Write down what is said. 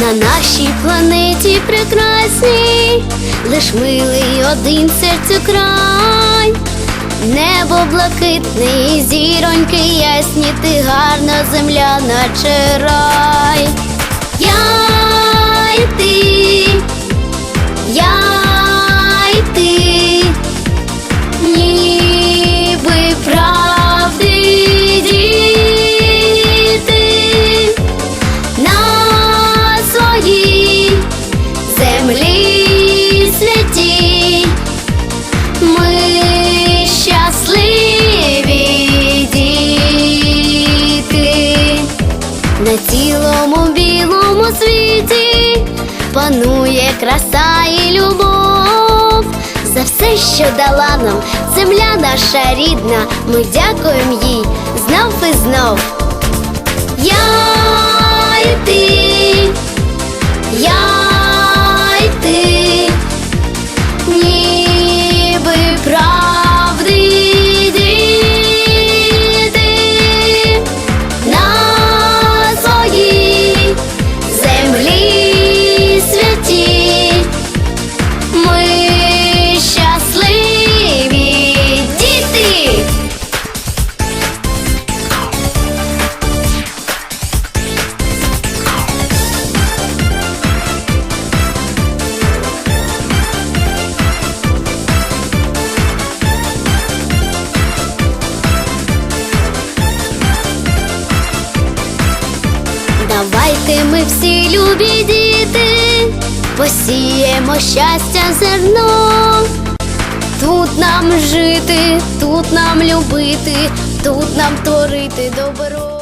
На нашій планеті прекрасній, лиш милий один серцю край, небо блакитне, і зіроньки ясні, ти гарна земля, наче рай. Я на цілому білому світі панує краса і любов. За все, що дала нам земля наша рідна, ми дякуємо їй знов і знов. Давайте ми всі любі діти, посіємо щастя зерно. Тут нам жити, тут нам любити, тут нам творити добро.